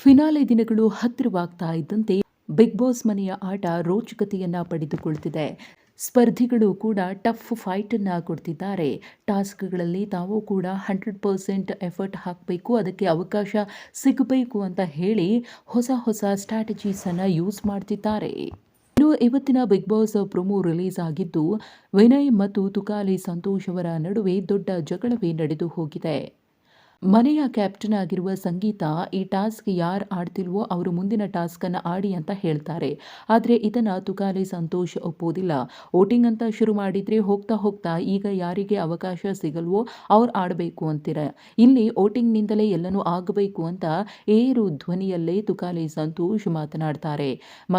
Finale ದಿನಗಳು ಹತ್ತಿರವಾಗ್ತಾ ಇದ್ದಂತೆ big boss ಮನೆಯ ಆಟ ರೋಚಕತೆಯನ್ನ ಪಡೆದುಕೊಳ್ತಿದೆ. ಸ್ಪರ್ಧಿಗಳು ಕೂಡ ಟಫ್ ಫೈಟನ್ನು ಕೊಡ್ತಿದ್ದಾರೆ. ಟಾಸ್ಕ್ಗಳಲ್ಲಿ ತಾವು ಕೂಡ ಹಂಡ್ರೆಡ್ ಪರ್ಸೆಂಟ್ ಎಫರ್ಟ್ ಹಾಕಬೇಕು, ಅದಕ್ಕೆ ಅವಕಾಶ ಸಿಗಬೇಕು ಅಂತ ಹೇಳಿ ಹೊಸ ಹೊಸ ಸ್ಟ್ರಾಟಜೀಸನ್ನು ಯೂಸ್ ಮಾಡ್ತಿದ್ದಾರೆ. ಇನ್ನು ಇವತ್ತಿನ ಬಿಗ್ ಬಾಸ್ ಪ್ರೊಮೋ ರಿಲೀಸ್ ಆಗಿದ್ದು, ವಿನಯ್ ಮತ್ತು ತುಕಾಲಿ ಸಂತೋಷ್ ಅವರ ನಡುವೆ ದೊಡ್ಡ ಜಗಳವೇ ನಡೆದು ಹೋಗಿದೆ. ಮನೆಯ ಕ್ಯಾಪ್ಟನ್ ಆಗಿರುವ ಸಂಗೀತ ಈ ಟಾಸ್ಕ್ ಯಾರು ಆಡ್ತಿಲ್ವೋ ಅವರು ಮುಂದಿನ ಟಾಸ್ಕನ್ನು ಆಡಿ ಅಂತ ಹೇಳ್ತಾರೆ. ಆದರೆ ಇದನ್ನು ತುಕಾಲಿ ಸಂತೋಷ್ ಒಪ್ಪೋದಿಲ್ಲ ವೋಟಿಂಗ್ ಅಂತ ಶುರು ಮಾಡಿದರೆ ಹೋಗ್ತಾ ಹೋಗ್ತಾ ಈಗ ಯಾರಿಗೆ ಅವಕಾಶ ಸಿಗಲ್ವೋ ಅವ್ರು ಆಡಬೇಕು ಅಂತೀರ. ಇಲ್ಲಿ ವೋಟಿಂಗ್ನಿಂದಲೇ ಎಲ್ಲನೂ ಆಗಬೇಕು ಅಂತ ಏರು ಧ್ವನಿಯಲ್ಲೇ ತುಕಾಲಿ ಸಂತೋಷ್ ಮಾತನಾಡ್ತಾರೆ.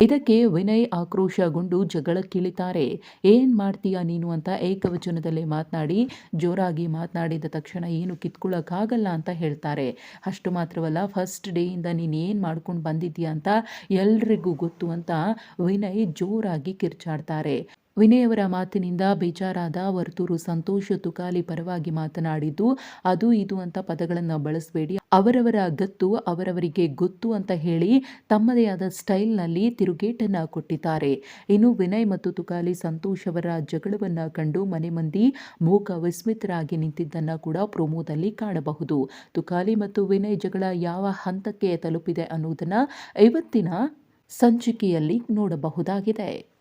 ಇದಕ್ಕೆ ವಿನಯ್ ಆಕ್ರೋಶಗೊಂಡು ಜಗಳಕ್ಕಿಳಿತಾರೆ ಏನ್ ಮಾಡ್ತೀಯಾ ನೀನು ಅಂತ ಏಕವಚನದಲ್ಲೇ ಮಾತನಾಡಿ ಜೋರಾಗಿ ಮಾತನಾಡಿದ ತಕ್ಷಣ ಏನು ಕಿತ್ಕೊಳ್ಳೋಕ್ಕಾಗಲ್ಲ ಅಂತ ಹೇಳ್ತಾರೆ. ಅಷ್ಟು ಮಾತ್ರವಲ್ಲ ಫಸ್ಟ್ ಡೇಯಿಂದ ನೀನು ಏನು ಮಾಡ್ಕೊಂಡು ಬಂದಿದ್ದೀಯ ಅಂತ ಎಲ್ರಿಗೂ ಗೊತ್ತು ಅಂತ ವಿನಯ್ ಜೋರಾಗಿ ಕಿರ್ಚಾಡ್ತಾರೆ. ವಿನಯ್ ಅವರ ಮಾತಿನಿಂದ ಬೇಜಾರಾದ ವರ್ತೂರು ಸಂತೋಷ್ ತುಕಾಲಿ ಪರವಾಗಿ ಮಾತನಾಡಿದ್ದು, ಅದು ಇದು ಅಂತ ಪದಗಳನ್ನು ಬಳಸಬೇಡಿ. ಅವರವರ ಗತ್ತು ಅವರವರಿಗೆ ಗೊತ್ತು ಅಂತ ಹೇಳಿ ತಮ್ಮದೇ ಆದ ಸ್ಟೈಲ್ನಲ್ಲಿ ತಿರುಗೇಟನ್ನು ಕೊಟ್ಟಿದ್ದಾರೆ. ಇನ್ನು ವಿನಯ್ ಮತ್ತು ತುಕಾಲಿ ಸಂತೋಷ್ ಅವರ ಜಗಳವನ್ನ ಕಂಡು ಮನೆ ಮಂದಿ ಮೂಕ ವಿಸ್ಮಿತರಾಗಿ ನಿಂತಿದ್ದನ್ನ ಕೂಡ ಪ್ರೊಮೋದಲ್ಲಿ ಕಾಣಬಹುದು. ತುಕಾಲಿ ಮತ್ತು ವಿನಯ್ ಜಗಳ ಯಾವ ಹಂತಕ್ಕೆ ತಲುಪಿದೆ ಅನ್ನೋದನ್ನ ಇವತ್ತಿನ ಸಂಚಿಕೆಯಲ್ಲಿ ನೋಡಬಹುದಾಗಿದೆ.